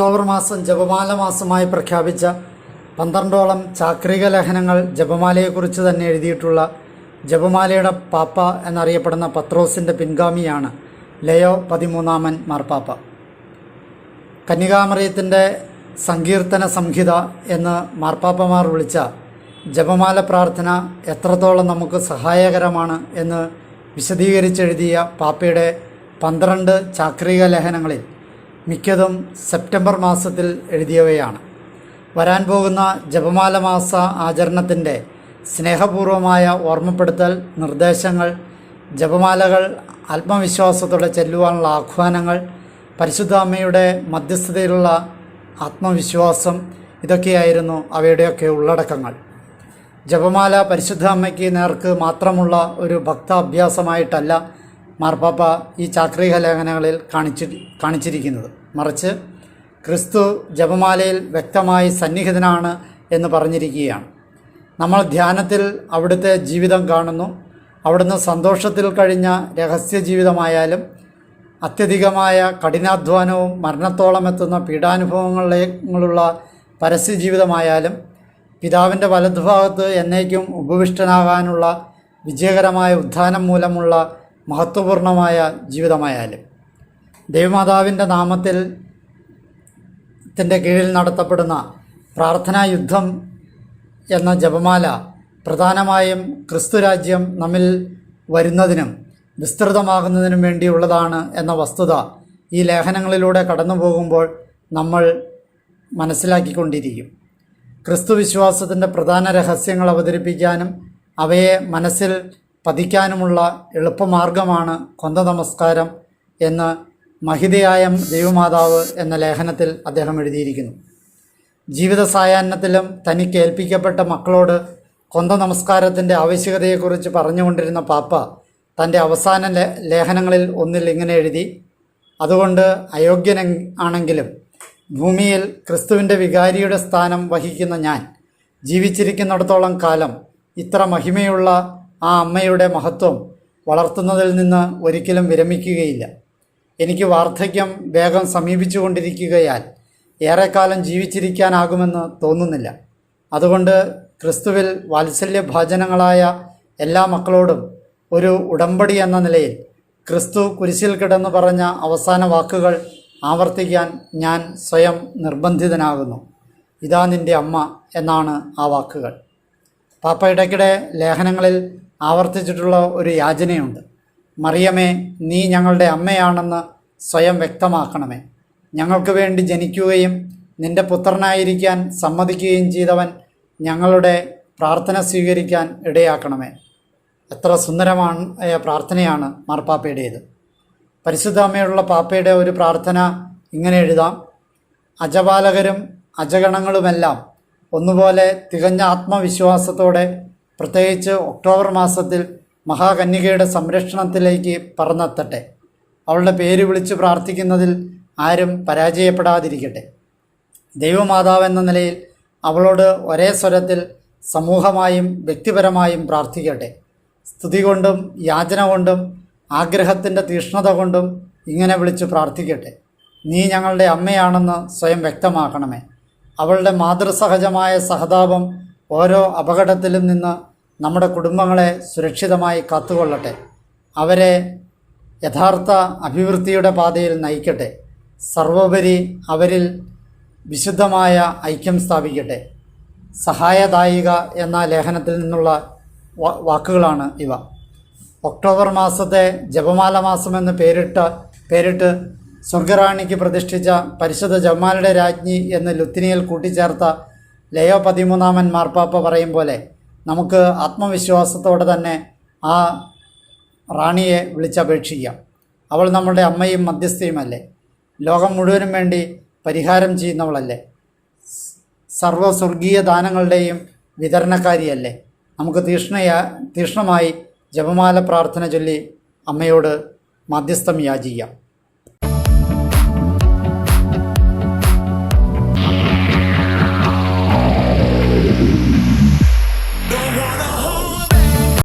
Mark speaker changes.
Speaker 1: October മാസം ജപമാല മാസമായി പ്രഖ്യാപിച്ച പന്ത്രണ്ടോളം ചാക്രിക ലേഖനങ്ങൾ ജപമാലയെക്കുറിച്ച് തന്നെ എഴുതിയിട്ടുള്ള ജപമാലയുടെ പാപ്പ എന്നറിയപ്പെടുന്ന പത്രോസിന്റെ പിൻഗാമിയാണ് ലയോ പതിമൂന്നാമൻ മാർപ്പാപ്പ. കന്യകാമറിയത്തിന്റെ സങ്കീർത്തന സംഹിത എന്ന് മാർപ്പാപ്പമാർ വിളിച്ച ജപമാല പ്രാർത്ഥന എത്രത്തോളം നമുക്ക് സഹായകരമാണ് എന്ന് വിശദീകരിച്ചെഴുതിയ പാപ്പയുടെ പന്ത്രണ്ട് ചാക്രിക ലേഖനങ്ങളിൽ മിക്കതും സെപ്റ്റംബർ മാസത്തിൽ എഴുതിയവയാണ്. വരാൻ പോകുന്ന ജപമാല മാസ ആചരണത്തിന്റെ സ്നേഹപൂർവമായ ഓർമ്മപ്പെടുത്തൽ നിർദ്ദേശങ്ങൾ ജപമാലകൾ ആത്മവിശ്വാസത്തോടെ ചെല്ലുവാനുള്ള ആഹ്വാനങ്ങൾ പരിശുദ്ധ അമ്മയുടെ മധ്യസ്ഥതയിലുള്ള ആത്മവിശ്വാസം ഇതൊക്കെയായിരുന്നു അവയുടെയൊക്കെ ഉള്ളടക്കങ്ങൾ. ജപമാല പരിശുദ്ധ അമ്മയ്ക്ക് നേർക്ക് മാത്രമുള്ള ഒരു ഭക്താഭ്യാസമായിട്ടല്ല മാർപ്പാപ്പ ഈ ചാക്രിക ലേഖനങ്ങളിൽ കാണിച്ചി കാണിച്ചിരിക്കുന്നത്. മറിച്ച് ക്രിസ്തു ജപമാലയിൽ വ്യക്തമായി സന്നിഹിതനാണ് എന്ന് പറഞ്ഞിരിക്കുകയാണ്. നമ്മൾ ധ്യാനത്തിൽ അവിടുത്തെ ജീവിതം കാണുന്നു. അവിടുന്ന് സന്തോഷത്തിൽ കഴിഞ്ഞ രഹസ്യ ജീവിതമായാലും അത്യധികമായ കഠിനാധ്വാനവും മരണത്തോളം എത്തുന്ന പീഡാനുഭവങ്ങളിലുള്ള പരസ്യ ജീവിതമായാലും പിതാവിന്റെ വലതുഭാഗത്ത് എന്നേക്കും ഉപവിഷ്ടനാകാനുള്ള വിജയകരമായ ഉത്ഥാനം മൂലമുള്ള മഹത്വപൂർണമായ ജീവിതമായാലും ദൈവമാതാവിന്റെ നാമത്തിൽ ത്തിന്റെ കീഴിൽ നടത്തപ്പെടുന്ന പ്രാർത്ഥനാ യുദ്ധം എന്ന ജപമാല പ്രധാനമായും ക്രിസ്തുരാജ്യം നമ്മിൽ വരുന്നതിനും വിസ്തൃതമാകുന്നതിനും വേണ്ടിയുള്ളതാണ് എന്ന വസ്തുത ഈ ലേഖനങ്ങളിലൂടെ കടന്നു പോകുമ്പോൾ നമ്മൾ മനസ്സിലാക്കിക്കൊണ്ടിരിക്കും. ക്രിസ്തു വിശ്വാസത്തിന്റെ പ്രധാന രഹസ്യങ്ങൾ അവതരിപ്പിക്കാനും അവയെ മനസ്സിൽ പതിക്കാനുമുള്ള എളുപ്പമാർഗമാണ് കൊന്ത നമസ്കാരം എന്ന് മഹിതയായ ദൈവമാതാവ് എന്ന ലേഖനത്തിൽ അദ്ദേഹം എഴുതിയിരിക്കുന്നു. ജീവിത സായാഹ്നത്തിലും തനിക്ക് ഏൽപ്പിക്കപ്പെട്ട മക്കളോട് കൊന്ത നമസ്കാരത്തിന്റെ ആവശ്യകതയെക്കുറിച്ച് പറഞ്ഞുകൊണ്ടിരുന്ന പാപ്പ തന്റെ അവസാന ലേഖനങ്ങളിൽ ഒന്നിൽ ഇങ്ങനെ എഴുതി അതുകൊണ്ട് അയോഗ്യന ആണെങ്കിലും ഭൂമിയിൽ ക്രിസ്തുവിന്റെ വികാരിയുടെ സ്ഥാനം വഹിക്കുന്ന ഞാൻ ജീവിച്ചിരിക്കുന്നിടത്തോളം കാലം ഇത്ര മഹിമയുള്ള ആ അമ്മയുടെ മഹത്വം വളർത്തുന്നതിൽ നിന്ന് ഒരിക്കലും വിരമിക്കുകയില്ല. എനിക്ക് വാർദ്ധക്യം വേഗം സമീപിച്ചുകൊണ്ടിരിക്കുകയാൽ ഏറെക്കാലം ജീവിച്ചിരിക്കാനാകുമെന്ന് തോന്നുന്നില്ല. അതുകൊണ്ട് ക്രിസ്തുവിൽ വാത്സല്യഭാജനങ്ങളായ എല്ലാ മക്കളോടും ഒരു ഉടമ്പടി എന്ന നിലയിൽ ക്രിസ്തു കുരിശിൽ കിടന്ന് പറഞ്ഞ അവസാന വാക്കുകൾ ആവർത്തിക്കാൻ ഞാൻ സ്വയം നിർബന്ധിതനാകുന്നു. ഇതാ നിന്റെ അമ്മ എന്നാണ് ആ വാക്കുകൾ. പാപ്പ ഇടയ്ക്കിടെ ലേഖനങ്ങളിൽ ആവർത്തിച്ചിട്ടുള്ള ഒരു യാചനയുണ്ട്. മറിയമേ നീ ഞങ്ങളുടെ അമ്മയാണെന്ന് സ്വയം വ്യക്തമാക്കണമേ. ഞങ്ങൾക്ക് വേണ്ടി ജനിക്കുകയും നിന്റെ പുത്രനായിരിക്കാൻ സമ്മതിക്കുകയും ചെയ്തവൻ ഞങ്ങളുടെ പ്രാർത്ഥന സ്വീകരിക്കാൻ ഇടയാക്കണമേ. എത്ര സുന്ദരമാണ് പ്രാർത്ഥനയാണ് മാർപ്പാപ്പയുടേത്. പരിശുദ്ധ അമ്മയുള്ള പാപ്പയുടെ ഒരു പ്രാർത്ഥന ഇങ്ങനെ എഴുതാം. അജപാലകരും അജഗണങ്ങളുമെല്ലാം ഒന്നുപോലെ തികഞ്ഞ ആത്മവിശ്വാസത്തോടെ പ്രത്യേകിച്ച് ഒക്ടോബർ മാസത്തിൽ മഹാകന്യകയുടെ സംരക്ഷണത്തിലേക്ക് പറന്നെത്തട്ടെ. അവളുടെ പേര് വിളിച്ച് പ്രാർത്ഥിക്കുന്നതിൽ ആരും പരാജയപ്പെടാതിരിക്കട്ടെ. ദൈവമാതാവ് എന്ന നിലയിൽ അവളോട് ഒരേ സ്വരത്തിൽ സമൂഹമായും വ്യക്തിപരമായും പ്രാർത്ഥിക്കട്ടെ. സ്തുതി കൊണ്ടും യാചന കൊണ്ടും ആഗ്രഹത്തിന്റെ തീഷ്ണത കൊണ്ടും ഇങ്ങനെ വിളിച്ച് പ്രാർത്ഥിക്കട്ടെ. നീ ഞങ്ങളുടെ അമ്മയാണെന്ന് സ്വയം വ്യക്തമാക്കണമേ. അവളുടെ മാതൃസഹജമായ സഹതാപം ഓരോ അപകടത്തിലും നിന്ന് നമ്മുടെ കുടുംബങ്ങളെ സുരക്ഷിതമായി കാത്തുകൊള്ളട്ടെ. അവരെ യഥാർത്ഥ അഭിവൃദ്ധിയുടെ പാതയിൽ നയിക്കട്ടെ. സർവോപരി അവരിൽ വിശുദ്ധമായ ഐക്യം സ്ഥാപിക്കട്ടെ. സഹായദായിക എന്ന ലേഖനത്തിൽ നിന്നുള്ള വാക്കുകളാണ് ഇവ. ഒക്ടോബർ മാസത്തെ ജപമാല മാസമെന്ന് പേരിട്ട പേരിട്ട് സ്വർഗറാണിക്ക് പ്രതിഷ്ഠിച്ച പരിശുദ്ധ ജപമാലയുടെ രാജ്ഞി എന്ന് ലുത്തിനിയിൽ കൂട്ടിച്ചേർത്ത ലയോ പതിമൂന്നാമൻ മാർപ്പാപ്പ പറയും പോലെ നമുക്ക് ആത്മവിശ്വാസത്തോടെ തന്നെ ആ റാണിയെ വിളിച്ചപേക്ഷിക്കാം. അവൾ നമ്മുടെ അമ്മയും മധ്യസ്ഥയുമല്ലേ? ലോകം മുഴുവനും വേണ്ടി പരിഹാരം ചെയ്യുന്നവളല്ലേ? സർവ സ്വർഗീയ ദാനങ്ങളുടെയും വിതരണക്കാരിയല്ലേ? നമുക്ക് തീഷ്ണയ തീഷ്ണമായി ജപമാല പ്രാർത്ഥന ചൊല്ലി അമ്മയോട് മധ്യസ്ഥം യാചിക്കാം.